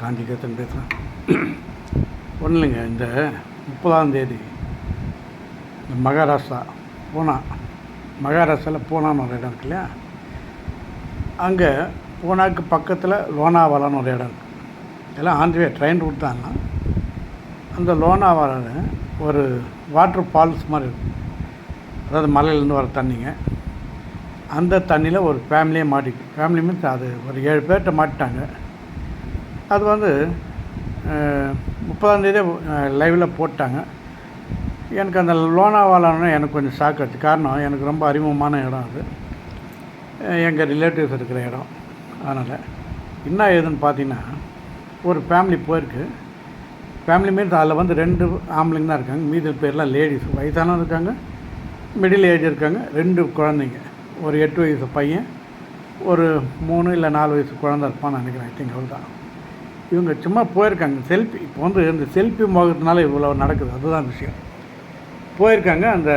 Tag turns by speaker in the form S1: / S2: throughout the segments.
S1: காந்தி கேத்தன் பேசுகிறேன் ஒன்றும் இல்லைங்க இந்த முப்பதாம் தேதி இந்த மகாராஷ்டிரா பூனா மகாராஷ்டிராவில் பூனான்னு ஒரு இடம் இருக்கு இல்லையா அங்கே பூனாக்கு பக்கத்தில் லோனாவாலான்னு ஒரு இடம் இருக்குது இதெல்லாம் ஆந்திரவே ட்ரெயின் ரூட் தான் அந்த லோனாவாலாவில் ஒரு வாட்டர் ஃபால்ஸ் மாதிரி இருக்கும் அதாவது மலையிலேருந்து வர தண்ணிங்க. அந்த தண்ணியில் ஒரு ஃபேமிலியே மாட்டிக்கு. ஃபேமிலி மீன்ஸ் அது ஒரு ஏழு பேர்கிட்ட மாட்டிட்டாங்க. அது வந்து முப்பதாந்தேதியே லைவில் போட்டாங்க. எனக்கு அந்த லோனாவாலான்னு எனக்கு கொஞ்சம் ஷாக் ஆச்சு. காரணம் எனக்கு ரொம்ப அறிமுகமான இடம் அது. எங்கள் ரிலேட்டிவ்ஸ் இருக்கிற இடம். அதனால் என்ன ஏதுன்னு பார்த்தீங்கன்னா ஒரு ஃபேமிலி போயிருக்கு. ஃபேமிலி மீன்ஸ் அதில் வந்து ரெண்டு ஆம்பளைங்க தான் இருக்காங்க. மீதி பேர்லாம் லேடிஸ் வயசானவங்க இருக்காங்க மிடில் ஏஜ் இருக்காங்க. ரெண்டு குழந்தைங்க. ஒரு எட்டு வயசு பையன் ஒரு மூணு இல்லை நாலு வயசு குழந்தை இருப்பான்னு நினைக்கிறேன். ஐ திங்க் அவ்வளோதான் இவங்க சும்மா போயிருக்காங்க. செல்ஃபி இப்போ வந்து இந்த செல்ஃபி மோகத்தினால இவ்வளோ நடக்குது. அதுதான் விஷயம். போயிருக்காங்க. அந்த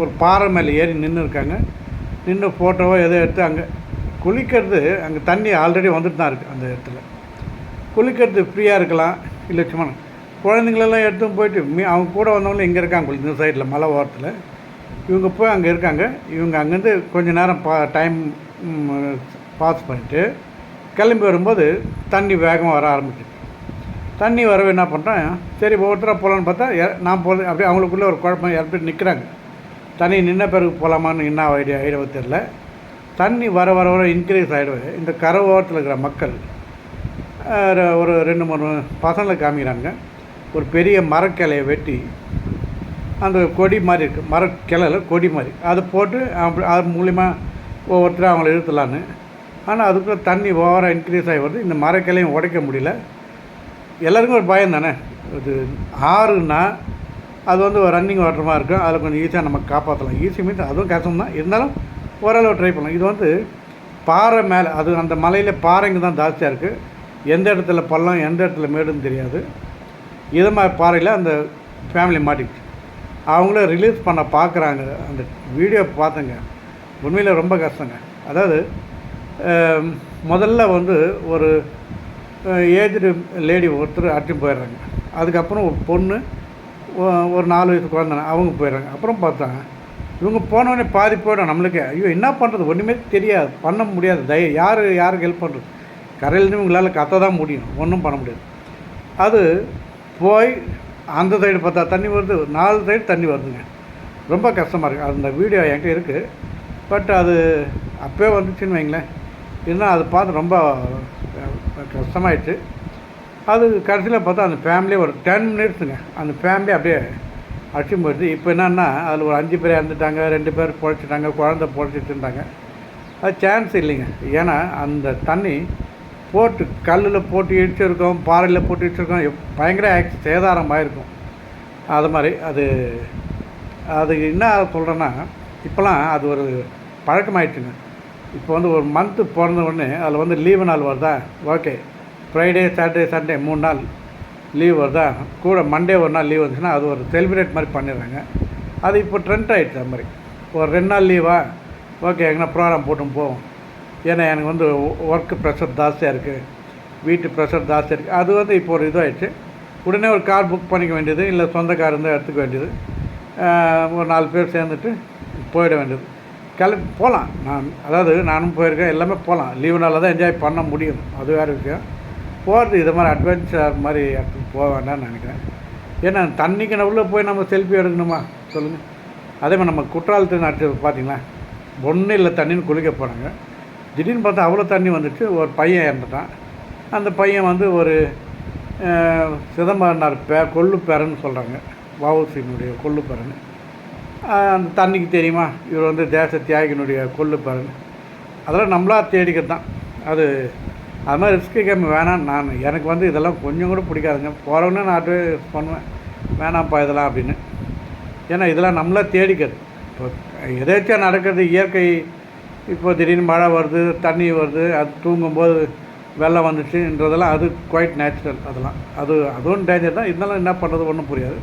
S1: ஒரு பாறை மேலே ஏறி நின்று இருக்காங்க நின்று ஃபோட்டோவோ எதோ எடுத்து அங்கே குளிக்கிறது அங்கே தண்ணி ஆல்ரெடி வந்துட்டு தான் இருக்குது அந்த இடத்துல. குளிக்கிறது ஃப்ரீயாக இருக்கலாம். இல்லை சும்மா குழந்தைங்களெல்லாம் எடுத்து போயிட்டு மீ அவங்க கூட வந்தவங்களும் இங்கே இருக்காங்க இந்த சைடில் மலை ஓரத்தில். இவங்க போய் அங்கே இருக்காங்க. இவங்க அங்கேருந்து கொஞ்ச நேரம் பா டைம் பாஸ் பண்ணிட்டு கிளம்பி வரும்போது தண்ணி வேகமாக வர ஆரம்பிச்சிச்சு தண்ணி வரவே என்ன பண்ணுறேன் சரி ஒவ்வொருத்தராக போகலான்னு பார்த்தா நான் போகிறது அப்படியே அவங்களுக்குள்ளே ஒரு குழப்பம் யார் பேர் நிற்கிறாங்க. தண்ணி நின்ன பிறகு போகலாமான்னு என்ன ஐடியா ஐடியா தெரில தண்ணி வர வர வர இன்க்ரீஸ் ஆகிடுவே இந்த கரை ஓரத்தில் இருக்கிற மக்கள் ஒரு ரெண்டு மூணு பசங்களை காமிக்கிறாங்க. ஒரு பெரிய மரக்கிளையை வெட்டி அந்த கொடி மாதிரி இருக்குது மரக்கிளையில் கொடி மாதிரி. அதை போட்டு அப்படி அது மூலிமா ஒவ்வொருத்தரும் அவங்கள இழுத்துலான்னு ஆனால் அதுக்குள்ளே தண்ணி ஓவராக இன்க்ரீஸ் ஆகி வருது. இந்த மரக்கிளையும் உடைக்க முடியல. எல்லாருக்கும் ஒரு பயம் தானே? இது ஆறுனா அது வந்து ஒரு ரன்னிங் வாட்டர் மாதிரி இருக்கும். அதில் கொஞ்சம் ஈஸியாக நம்ம காப்பாற்றலாம் ஈஸி மீன்ஸ் அதுவும் கஷ்டம் தான். இருந்தாலும் ஓரளவு ட்ரை பண்ணலாம். இது வந்து பாறை மேலே அது அந்த மலையில் பாறைங்க தான் ஜாஸ்தியாக இருக்குது எந்த இடத்துல பள்ளம் எந்த இடத்துல மேடுன்னு தெரியாது. இது மாதிரி பாறையில் அந்த ஃபேமிலி மாட்டிக்கிச்சு. அவங்கள ரிலீஸ் பண்ண பார்க்குறாங்க. அந்த வீடியோ பார்த்தேங்க. உண்மையில் ரொம்ப கஷ்டங்க. அதாவது முதல்ல வந்து ஒரு ஏஜ்டு லேடி ஒருத்தர் அடிச்சு போயிடுறாங்க. அதுக்கப்புறம் ஒரு பொண்ணு ஒரு நாலு வயசு குழந்தை அவங்க போயிடுறாங்க. அப்புறம் பார்த்தாங்க இவங்க போனோடனே பாதி போயிடும் நம்மளுக்கே. ஐயோ என்ன பண்ணுறது ஒன்றுமே தெரியாது. பண்ண முடியாது. தய யார் யாருக்கு ஹெல்ப் பண்ணுறது கரையிலேருந்து இவங்களால் கத்த தான் முடியும். ஒன்றும் பண்ண முடியாது. அது போய் அந்த சைடு பார்த்தா தண்ணி வருது நாலு சைடு தண்ணி வருதுங்க. ரொம்ப கஷ்டமாக இருக்குது அந்த வீடியோ என்கிட்ட இருக்குது பட் அது அப்போயே வந்துச்சுன்னு வைங்களேன். இருந்தால் அது பார்த்து ரொம்ப கஷ்டமாயிடுச்சு. அது கடைசியில் பார்த்தா அந்த ஃபேமிலியே ஒரு டென் மினிட்ஸுங்க அந்த ஃபேமிலி அப்படியே அடிச்சு போயிடுது இப்போ என்னன்னா அதில் ஒரு அஞ்சு பேர் இறந்துட்டாங்க ரெண்டு பேர் பொழைச்சிட்டாங்க குழந்த பொழைச்சிட்டு இருந்தாங்க. அது சான்ஸ் இல்லைங்க. ஏன்னா அந்த தண்ணி போட்டு கல்லில் போட்டு இடிச்சிருக்கோம் பாறையில் போட்டு இடிச்சிருக்கோம் பயங்கர ஆக்சி சேதாரம் ஆயிருக்கும் அது மாதிரி அது அது என்ன சொல்கிறேன்னா இப்போலாம் அது ஒரு பழக்கமாயிடுச்சுங்க. இப்போ வந்து ஒரு மந்த்து பிறந்த உடனே அதில் வந்து லீவு நாள் வருதா? ஓகே ஃப்ரைடே சாட்டர்டே சண்டே மூணு நாள் லீவ் வருதா? கூட மண்டே ஒரு நாள் லீவ் வந்துச்சுன்னா அது ஒரு செலிப்ரேட் மாதிரி பண்ணிடுறாங்க. அது இப்போ ட்ரெண்ட் ஆகிடுச்சு அது மாதிரி. ஒரு ரெண்டு நாள் லீவா ஓகே எங்கன்னா ப்ரோக்ராம் போட்டும் போவோம். ஏன்னா எனக்கு வந்து ஒர்க்கு ப்ரெஷர் ஜாஸ்தியாக இருக்குது வீட்டு ப்ரெஷர் ஜாஸ்தியாக இருக்குது அது வந்து இப்போ ஒரு இதாகிடுச்சு உடனே ஒரு கார் புக் பண்ணிக்க வேண்டியது இல்லை சொந்த கார் இருந்தால் எடுத்துக்க வேண்டியது. ஒரு நாலு பேர் சேர்ந்துட்டு போயிட வேண்டியது. கிளம்பி போகலாம் நான் அதாவது நானும் போயிருக்கேன் எல்லாமே போகலாம் லீவு நாளில் தான் என்ஜாய் பண்ண முடியும். அது வேறு விஷயம். போகிறது இது மாதிரி அட்வென்ச்சர் மாதிரி இடத்துக்கு போக வேண்டாம்னு நினைக்கிறேன். ஏன்னா தண்ணிக்கு உள்ளே போய் நம்ம செல்ஃபி எடுக்கணுமா? சொல்லுங்கள் அதே மாதிரி நம்ம குற்றாலத்து நாட்டு பார்த்தீங்களா? ஒன்றும் இல்லை தண்ணின்னு குளிக்க போனாங்க திடீர்னு பார்த்தா அவ்வளோ தண்ணி வந்துட்டு ஒரு பையன் இறந்துட்டான். அந்த பையன் வந்து ஒரு சிதம்பரனார் பே கொள்ளு பேரன்னு சொல்கிறாங்க வவுசியினுடைய கொள்ளு பேரன் அந்த தண்ணிக்கு தெரியுமா? இவர் வந்து தேச தியாகினுடைய கொள்ளு பாருங்கள் அதெல்லாம் நம்மளா தேடிக்கிறது தான். அது அது மாதிரி ரிஸ்க்கு கேம் வேணாம் நான் எனக்கு வந்து இதெல்லாம் கொஞ்சம் கூட பிடிக்காதுங்க. போகிறவனே நான் அட்வைஸ் பண்ணுவேன். வேணாம்ப்பா இதெல்லாம் அப்படின்னு. ஏன்னா இதெல்லாம் நம்மளா தேடிக்கிறது. இப்போ எதேச்சும் நடக்கிறது இயற்கை இப்போ திடீர்னு மழை வருது தண்ணி வருது அது தூங்கும்போது வெள்ளம் வந்துச்சுன்றதெல்லாம் அது குவைட் நேச்சுரல் அதெல்லாம். அது அதுவும் டேஞ்சர் தான். இருந்தாலும் என்ன பண்ணுறது ஒன்றும் புரியாது.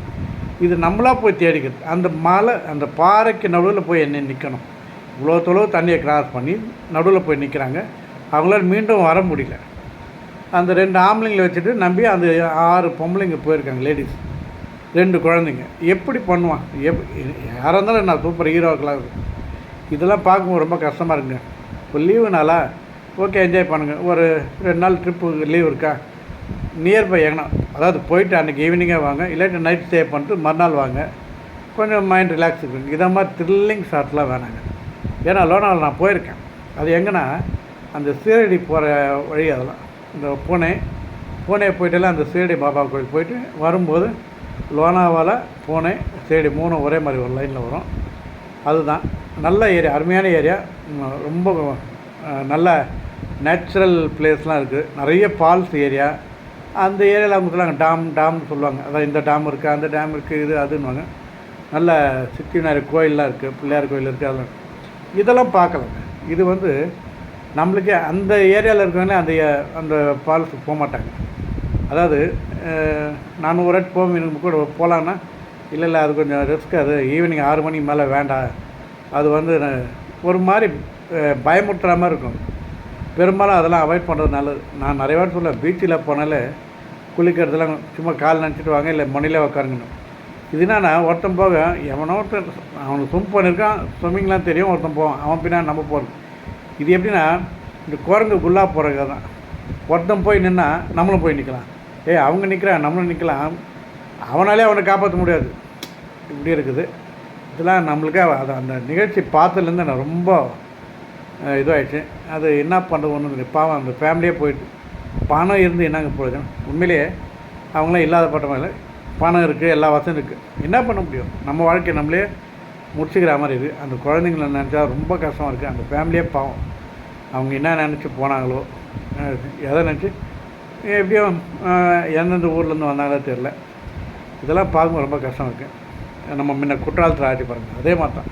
S1: இது நம்மளா போய் தேடிக்கிறது அந்த மலை அந்த பாறைக்கு நடுவில் போய் என்ன நிற்கணும் இவ்வளோ தொலைவு தண்ணியை கிராஸ் பண்ணி நடுவில் போய் நிற்கிறாங்க அவங்களால மீண்டும் வர முடியல. அந்த ரெண்டு ஆம்பளைங்களை வச்சுட்டு நம்பி அந்த ஆறு பொம்பளைங்க போயிருக்காங்க லேடிஸ் ரெண்டு குழந்தைங்க. எப்படி பண்ணுவான்? எப் யாராக இருந்தாலும் நான் சூப்பர் ஹீரோக்கெலாம் இதெல்லாம் பார்க்கும்போது ரொம்ப கஷ்டமாக இருக்குங்க. இப்போ லீவுனால ஓகே என்ஜாய் பண்ணுங்கள் ஒரு ரெண்டு நாள் ட்ரிப்பு லீவ் இருக்கா? நியர்பை எங்கன்னா அதாவது போயிட்டு அன்றைக்கி ஈவினிங்கே வாங்க இல்லாட்டி நைட் ஸ்டே பண்ணிட்டு மறுநாள் வாங்க. கொஞ்சம் மைண்ட் ரிலாக்ஸ் இருக்குங்க இதை மாதிரி த்ரில்லிங் ஷாட்லாம் வேணாங்க. ஏன்னா லோனாவில் நான் போயிருக்கேன். அது எங்கன்னா அந்த சீரடி போகிற வழி அதெல்லாம். இந்த பூனே பூனே போயிட்டுலாம் அந்த சீரடி பாபா கோயில் போயிட்டு வரும்போது லோனாவால் பூனே சீரடி மூணும் ஒரே மாதிரி ஒரு லைனில் வரும். அதுதான். நல்ல ஏரியா அருமையான ஏரியா. ரொம்ப நல்ல நேச்சுரல் பிளேஸ்லாம் இருக்குது நிறைய ஃபால்ஸ் ஏரியா அந்த ஏரியாவில் அவங்க சொல்லுவாங்க டாம் டாம்னு சொல்லுவாங்க. அதான் இந்த டாம் இருக்குது அந்த டேம் இருக்குது இது அதுன்னுவாங்க. நல்ல சுற்றி நிறைய கோயிலெலாம் இருக்குது பிள்ளையார் கோயில் இருக்குது அதெல்லாம். இதெல்லாம் பார்க்கலாங்க. இது வந்து நம்மளுக்கு அந்த ஏரியாவில் இருக்கவங்களே அந்த அந்த ஃபால்ஸுக்கு போக மாட்டாங்க. அதாவது நான் ஒரு வாட்டி போக எனக்கு கூட போகலான்னா இல்லை இல்லை அது கொஞ்சம் ரிஸ்க் அது. ஈவினிங் ஆறு மணிக்கு மேலே வேண்டாம். அது வந்து ஒரு மாதிரி பயமுட்டுற மாதிரி இருக்கும். பெரும்பாலும் அதெல்லாம் அவாய்ட் பண்ணுறது நல்லது. நான் நிறைய வாட்டி சொல்ல பீச்சில் போனாலே குளிக்கிறதுலாம் சும்மா கால் நினச்சிட்டு வாங்க இல்லை மணிலே உட்காருங்கன்னு இது என்னன்னா ஒருத்தன் போக எவனோ ஒருத்தன் அவனுக்கு ஸ்விம் பண்ணியிருக்கான் ஸ்விம்மிங்லாம் தெரியும் ஒருத்தன் போவான் அவன் பின்னா நம்ம போகிறது இது எப்படின்னா இந்த குரங்கு குல்லா போகிறது தான் ஒருத்தன் போய் நின்னா நம்மளும் போய் நிற்கலாம் ஏய் அவங்க நிற்கிறான் நம்மளும் நிற்கலாம் அவனாலே அவனை காப்பாற்ற முடியாது. இப்படி இருக்குது. இதெல்லாம் நம்மளுக்கே அது அந்த நிகழ்ச்சி பார்த்ததுலேருந்து நான் ரொம்ப இதுவாகிடுச்சு அது என்ன பண்ணுறது ஒன்றும் பாவம் அந்த ஃபேமிலியே போயிட்டு பணம் இருந்து என்னங்க பிரயோஜனம் உண்மையிலேயே அவங்களாம் இல்லாத பட்டவங்க பணம் இருக்குது எல்லா வசதியும் இருக்குது என்ன பண்ண முடியும்? நம்ம வாழ்க்கையை நம்மளே முடிச்சுக்கிற மாதிரி இருக்குது அந்த குழந்தைங்கள நினச்சா ரொம்ப கஷ்டமாக இருக்குது அந்த ஃபேமிலியே பாவம். அவங்க என்ன நினச்சி போனாங்களோ எதை நினச்சி எப்படியும் எந்தெந்த ஊர்லேருந்து வந்தாங்களோ தெரில இதெல்லாம் பார்க்கும்போது ரொம்ப கஷ்டம் இருக்குது நம்ம முன்ன குற்றாலத்தில் ஆட்டி பாருங்கள் அதே மாதிரி தான்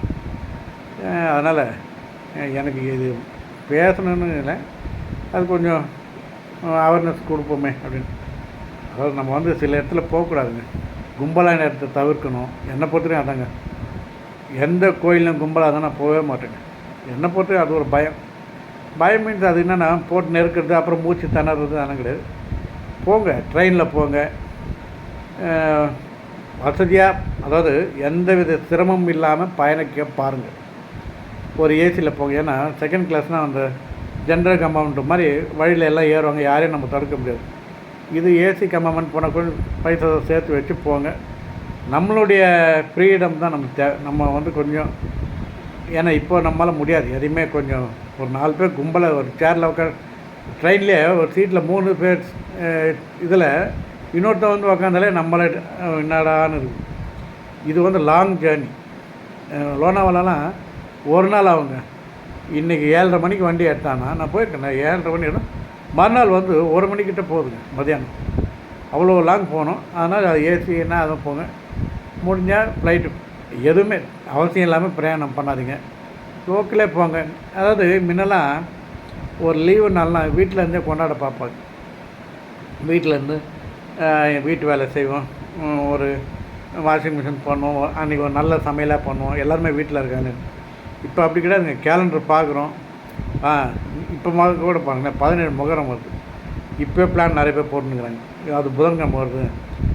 S1: அதனால் எனக்கு இது பேசணும்னு இல்லை. அது கொஞ்சம் அவேர்னஸ் கொடுப்போமே அப்படின்னு. அதாவது நம்ம வந்து சில இடத்துல போகக்கூடாதுங்க. கும்பலான இடத்த தவிர்க்கணும்? என்னை பொறுத்தவரையும் அதாங்க. எந்த கோயிலும் கும்பலாக தான் நான் போகவே மாட்டேங்க. என்னை பொறுத்தவரையும் அது ஒரு பயம். பயம் மீன்ஸ் அது என்னென்னா போட்டு நெருக்கிறது அப்புறம் மூச்சு திணறது அதெல்லாம் கிடையாது. போங்க ட்ரெயினில் போங்க. வசதியாக அதாவது எந்தவித சிரமமும் இல்லாமல் பயணிக்க பாருங்கள் ஒரு ஏசியில் போங்க. ஏன்னா செகண்ட் கிளாஸ்னால் அந்த ஜென்ரல் கம்பார்ட்மெண்ட் மாதிரி வழியில் எல்லாம் ஏறுவாங்க. யாரையும் நம்ம தடுக்க முடியாது. இது ஏசி கம்பார்ட்மெண்ட் போனால் கொஞ்சம் பைசா சேர்த்து வச்சு போங்க. நம்மளுடைய ஃப்ரீடம் தான் நமக்கு தே நம்ம வந்து கொஞ்சம் ஏன்னா இப்போ நம்மளால் முடியாது. எதையுமே கொஞ்சம் ஒரு நாலு பேர் கும்பலை ஒரு சேரில் உட்கார ட்ரெயின்லேயே ஒரு சீட்டில் மூணு பேர் இதில் இன்னொருத்தன் வந்து உக்காந்தாலே நம்மளே என்னடான்னு இருக்கு. இது வந்து லாங் ஜேர்னி லோனாவாலலாம் ஒரு நாள் ஆகுங்க இன்றைக்கி ஏழரை மணிக்கு வண்டி எடுத்தானா நான் போயிருக்கேன் நான் ஏழரை மணி இடம். மறுநாள் வந்து ஒரு மணிக்கிட்ட போகுதுங்க மதியானம் அவ்வளோ லாங் போகணும் அதனால் அது ஏசி என்ன அதை போங்க. முடிஞ்சால் ஃப்ளைட்டு எதுவுமே அவசியம் இல்லாமல் பிரயாணம் பண்ணாதீங்க. லோக்கலே போங்க. அதாவது முன்னெல்லாம் ஒரு லீவு நாள்லாம் வீட்டிலேருந்தே கொண்டாட பார்ப்பாங்க. வீட்டிலேருந்து வீட்டு வேலை செய்வோம். ஒரு வாஷிங் மிஷின் பண்ணுவோம். அன்றைக்கி ஒரு நல்ல சமையலாக பண்ணுவோம். எல்லாருமே வீட்டில் இருக்காங்க. இப்போ அப்படி கிடையாதுங்க. கேலண்டர் பார்க்குறோம். ஆ இப்போ மாதிரி கூட பாருங்களேன். பதினேழு முகரம் வருது. இப்போ பிளான் நிறைய பேர் போட்டுருக்குறாங்க அது புதன்கிழமை வருது.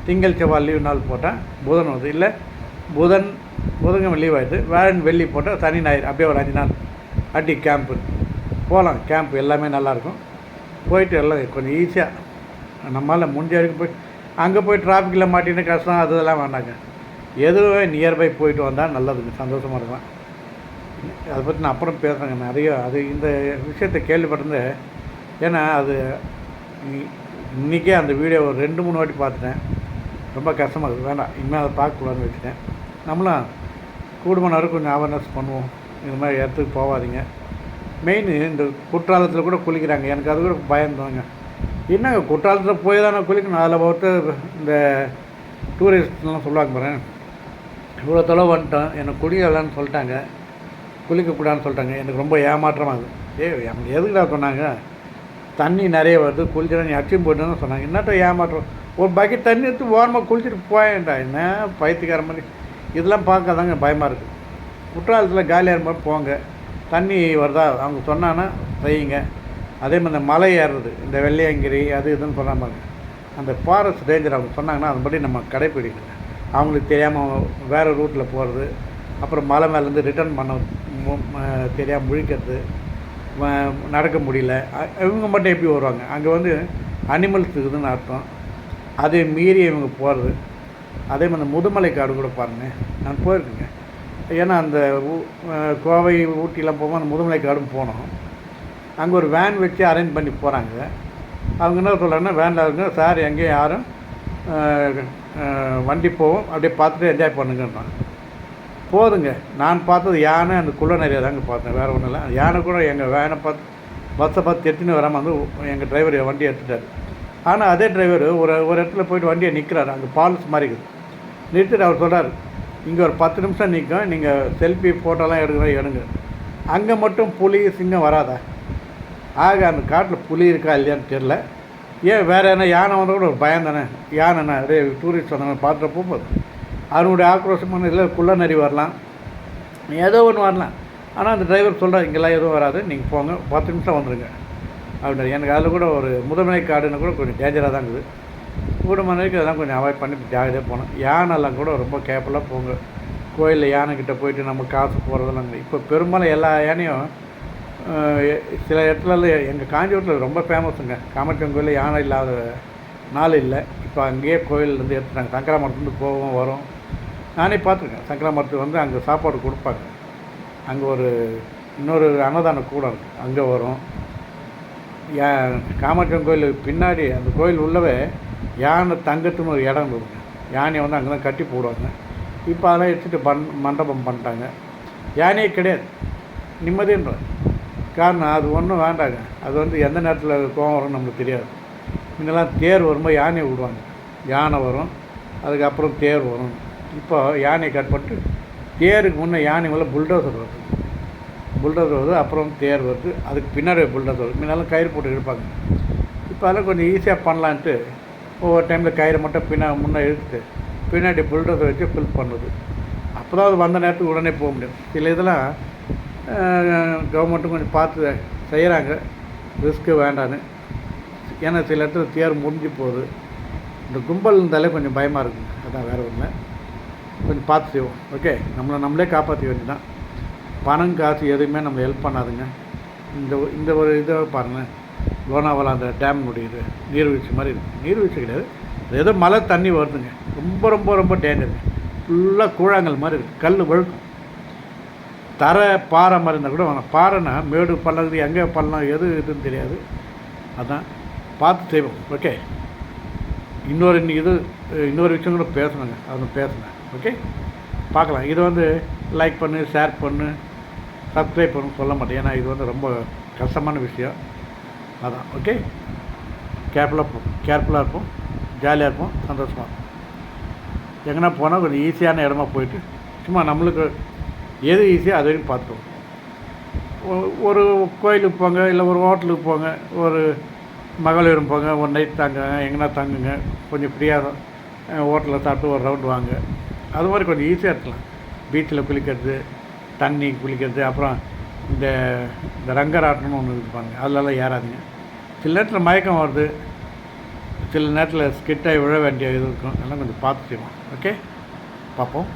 S1: திங்கள் செவ்வாய் லீவு நாள் போட்டால் புதன் வருது. இல்லை புதன் புதன்கிழமை லீவ் ஆகிடுது வேலன் வெள்ளி போட்டால் சனி ஞாயிறு. அப்படியே ஒரு அஞ்சு நாள். அடி கேம்ப்பு போகலாம். கேம்ப் எல்லாமே நல்லாயிருக்கும். போயிட்டு எல்லாம் கொஞ்சம் ஈஸியாக நம்மளால் முடிஞ்ச வரைக்கும் போய் அங்கே போய் டிராஃபிக்கில் மாட்டின்னு கஷ்டம் அது இதெல்லாம் வேண்டாங்க. எதுவுமே நியர்பை போயிட்டு வந்தால் நல்லதுங்க. சந்தோஷமாக இருக்கலாம். அதை பற்றி நான் அப்புறம் பேசுகிறேங்க நிறைய அது இந்த விஷயத்தை கேள்விப்பட்டிருந்தேன். ஏன்னா அது இ- அந்த வீடியோ ஒரு ரெண்டு மூணு வாட்டி பார்த்துட்டேன். ரொம்ப கஷ்டமாக இருக்குது வேண்டாம் இனிமேல் அதை பார்க்கக்கூடாதுன்னு வச்சுட்டேன். நம்மளும் வரைக்கும் கொஞ்சம் அவேர்னஸ் பண்ணுவோம். இந்த மாதிரி இடத்துக்கு போகாதீங்க. மெயின் இந்த குற்றாலத்தில் கூட குளிக்கிறாங்க. எனக்கு அது கூட பயந்தோங்க என்னங்க குற்றாலத்தில் போய் தானே குளிக்கணும்? அதில் பார்த்து இந்த டூரிஸ்ட்லாம் சொல்லுவாங்க பாருங்க. இவ்வளோ தொலை வந்துட்டோம். எனக்கு குளிக்கலான்னு சொல்லிட்டாங்க. குளிக்கக்கூடாதுன்னு சொல்லிட்டாங்க எனக்கு ரொம்ப ஏமாற்றமாகுது ஏ அவங்க எதுக்குடா சொன்னாங்க? தண்ணி நிறைய வருது குளிச்சுடா நீ அச்சியும் போட்டுன்னு சொன்னாங்க. என்னட்ட ஏமாற்றம்? ஒரு பக்கெட் தண்ணி எடுத்து ஓரமாக குளிச்சுட்டு போயேன்டா. என்ன பயத்துக்கார மாதிரி. இதெல்லாம் பார்க்க தாங்க பயமாக இருக்குது குற்றாலத்தில் காலியாக இருக்கும்போது போங்க. தண்ணி வருதா? அவங்க சொன்னான்னா செய்யுங்க. அதே மாதிரி இந்த மலை ஏறுறது இந்த வெள்ளையங்கிரி அது இதுன்னு சொன்ன மாதிரி. அந்த ஃபாரஸ்ட் ரேஞ்சர் அவங்க சொன்னாங்கன்னா அதுபடி நம்ம கடைப்பிடிக்கணும். அவங்களுக்கு தெரியாமல் வேறு ரூட்டில் போகிறது அப்புறம் மலை மேலேருந்து ரிட்டர்ன் பண்ண தெரியாமல் முழிக்கிறது நடக்க முடியல. இவங்க மட்டும் எப்படி வருவாங்க? அங்கே வந்து அனிமல்ஸ் இருக்குதுன்னு அர்த்தம். அதை மீறி இவங்க போகிறது அதே மாதிரி முதுமலை காடு கூட பாருங்கள் நான் போயிருக்கேங்க. ஏன்னா அந்த ஊ- கோவை ஊட்டிலாம் போகும்போது அந்த முதுமலை காடும் போனோம். அங்கே ஒரு வேன் வச்சு அரேஞ்ச் பண்ணி போகிறாங்க அவங்க என்ன சொல்கிறாங்கன்னா வேனில் இருங்க சார் எங்கேயும் யாரும் வண்டி போவோம் அப்படியே பார்த்துட்டு என்ஜாய் பண்ணுங்கன்றாங்க. போதுங்க. நான் பார்த்தது யானை அந்த குள்ள நிறைய தாங்க பார்த்தேன். வேறு ஒன்றும் இல்லை. யானை கூட எங்கள் வேனை பார்த்து பஸ்ஸை பார்த்து எட்டுன்னு வராமல் வந்து எங்கள் டிரைவர் வண்டி எடுத்துட்டார். ஆனால் அதே டிரைவர் ஒரு ஒரு இடத்துல போயிட்டு வண்டியை நிற்கிறாரு அங்கே பால்ஸ் மாதிரி இருக்குது நிறுத்திட்டு அவர் சொல்கிறார் இங்கே ஒரு பத்து நிமிஷம் நிற்கும் நீங்கள் செல்ஃபி ஃபோட்டோலாம் எடுக்கிறோம் எடுங்க. அங்கே மட்டும் புலி சிங்கம் வராதா? ஆக அந்த காட்டில் புலி இருக்கா இல்லையான்னு தெரில ஏன் வேறு என்ன யானை வந்தால் கூட ஒரு பயம் தானே. யானைண்ணா ரே டூரிஸ்ட் வந்தாங்க பார்த்துட்டு போகும்போது அவனுடைய ஆக்ரோஷமான இதில் குள்ள நரி வரலாம். ஏதோ ஒன்று வரலாம். ஆனால் அந்த டிரைவர் சொல்கிறார் இங்கெல்லாம் எதுவும் வராது. நீங்கள் போங்க. பத்து நிமிஷம் வந்துடுங்க அப்படின்னாரு. எனக்கு அதில் கூட ஒரு முதன்மை காடுன்னு கூட கொஞ்சம் டேஞ்சராக தான் இருக்குது. கூடுமான வரைக்கும் அதெல்லாம் கொஞ்சம் அவாய்ட் பண்ணி ஜாகிரதையாக போனோம் யானைலாம் கூட ரொம்ப கேப்பலாக போங்க. கோயிலில் யானைக்கிட்ட போயிட்டு நம்ம காசு போகிறதெல்லாம் இப்போ பெரும்பாலும் எல்லா யானையும் சில இடத்துல எங்கள் காஞ்சிபுரத்தில் ரொம்ப ஃபேமஸுங்க காமாட்சியம்மன் கோயிலில் யானை இல்லாத நாள் இல்லை. இப்போ அங்கேயே கோயிலேருந்து எடுத்துட்டாங்க. சங்கராமரத்துலேருந்து போவோம் போகவும் வரும். நானே பார்த்துருக்கேன். சங்கரா மரத்துக்கு வந்து அங்கே சாப்பாடு கொடுப்பாங்க. அங்கே ஒரு இன்னொரு அன்னதான கூடம் இருக்கு. அங்கே வரும். யா கோயிலுக்கு பின்னாடி அந்த கோயில் உள்ளவே யானை தங்கத்துன்னு ஒரு இடம் இருக்குங்க யானையை வந்து அங்கே தான் கட்டி போடுவாங்க. இப்போ அதெல்லாம் எடுத்துகிட்டு பண் மண்டபம் பண்ணிட்டாங்க. யானையே கிடையாது. நிம்மதின்ற காரணம் அது ஒன்றும் வேண்டாங்க. அது வந்து எந்த நேரத்தில் கோவம் வரும்னு நமக்கு தெரியாது. முன்னெல்லாம் தேர் வரும்போது யானையை விடுவாங்க. யானை வரும். அதுக்கப்புறம் தேர் வரும். இப்போ யானையை கட் பண்ணிட்டு தேருக்கு முன்னே யானை மேலே புல்டோசர் வருது. புல்டோசர் வருது அப்புறம் தேர் வருது அதுக்கு பின்னாடி புல்டோசர் வருது. முன்னாலும் கயிறு போட்டு இழுப்பாங்க. இப்போ அதெல்லாம் கொஞ்சம் ஈஸியாக பண்ணலான்ட்டு ஒவ்வொரு டைமில் கயிறு மட்டும் பின்னா முன்னே இழுத்துட்டு பின்னாடி புல்டோசர் வச்சு ஃபில் பண்ணுது அப்போ தான் அது வந்த நேரத்துக்கு உடனே போக முடியும். சில இதெல்லாம் கவர்மெண்ட்டும் கொஞ்சம் பார்த்து செய்கிறாங்க ரிஸ்க்கு வேண்டான்னு. ஏன்னா சில இடத்துல தேர் முடிஞ்சு போகுது. இந்த கும்பல் இருந்தாலே கொஞ்சம் பயமாக இருக்குங்க. அதான் வேறு ஒன்று கொஞ்சம் பார்த்து செய்வோம். ஓகே நம்மளை நம்மளே காப்பாற்ற வேண்டியதான் பணம் காசு எதுவுமே நம்ம ஹெல்ப் பண்ணாதுங்க. இந்த இந்த ஒரு இதை பாருங்கள் லோனாவாலா அந்த டேம் முடியுது நீர்வீழ்ச்சி மாதிரி இருக்குது நீர்வீழ்ச்சி கிடையாது. ஏதோ மழை தண்ணி வருதுங்க. ரொம்ப ரொம்ப ரொம்ப டேஞ்சருங்க ஃபுல்லாக கூழாங்கல் மாதிரி இருக்குது கல் வழுக்கும். தரை பாறை மாதிரி இருந்தால் கூட வேணாம் பாறைனா மேடு பள்ளம் எங்கே பள்ளம் எது இதுன்னு தெரியாது. அதான். பார்த்து செய்வோம். ஓகே இன்னொரு இன்னைக்கு இது இன்னொரு விஷயம் கூட பேசணுங்க. அது பேசுனேன் ஓகே? பார்க்கலாம். இது வந்து லைக் பண்ணு ஷேர் பண்ணு சப்ஸ்கிரைப் பண்ணு சொல்ல மாட்டேன். ஏன்னா இது வந்து ரொம்ப கஷ்டமான விஷயம். அதான். ஓகே? கேர்ஃபுல்லாக இருப்போம் கேர்ஃபுல்லாக இருப்போம். ஜாலியாக இருப்போம். சந்தோஷமாக இருப்போம். எங்கன்னா போனால் கொஞ்சம் ஈஸியான இடமா போயிட்டு சும்மா நம்மளுக்கு எது ஈஸியோ அது வரைக்கும் பார்த்துருவோம் ஒரு கோயிலுக்கு போங்க இல்லை ஒரு ஹோட்டலுக்கு போங்க ஒரு மகளிரும் போங்க ஒரு நைட் தங்குங்க எங்கன்னா தங்குங்க கொஞ்சம் ஃப்ரீயாக ஹோட்டலில் சாப்பிட்டு ஒரு ரவுண்டு வாங்க. அது மாதிரி கொஞ்சம் ஈஸியாக இருக்கலாம். பீச்சில் குளிக்கிறது தண்ணி குளிக்கிறது அப்புறம் இந்த இந்த ரங்கராட்டம்னு ஒன்று இருப்பாங்க பாருங்க. அதிலலாம் ஏறாதீங்க. சில நேரத்தில் மயக்கம் வருது. சில நேரத்தில் ஸ்கிட்டாகி விழ வேண்டிய இது இருக்கும். எல்லாம் கொஞ்சம் பார்த்து செய்வோம். ஓகே பார்ப்போம்.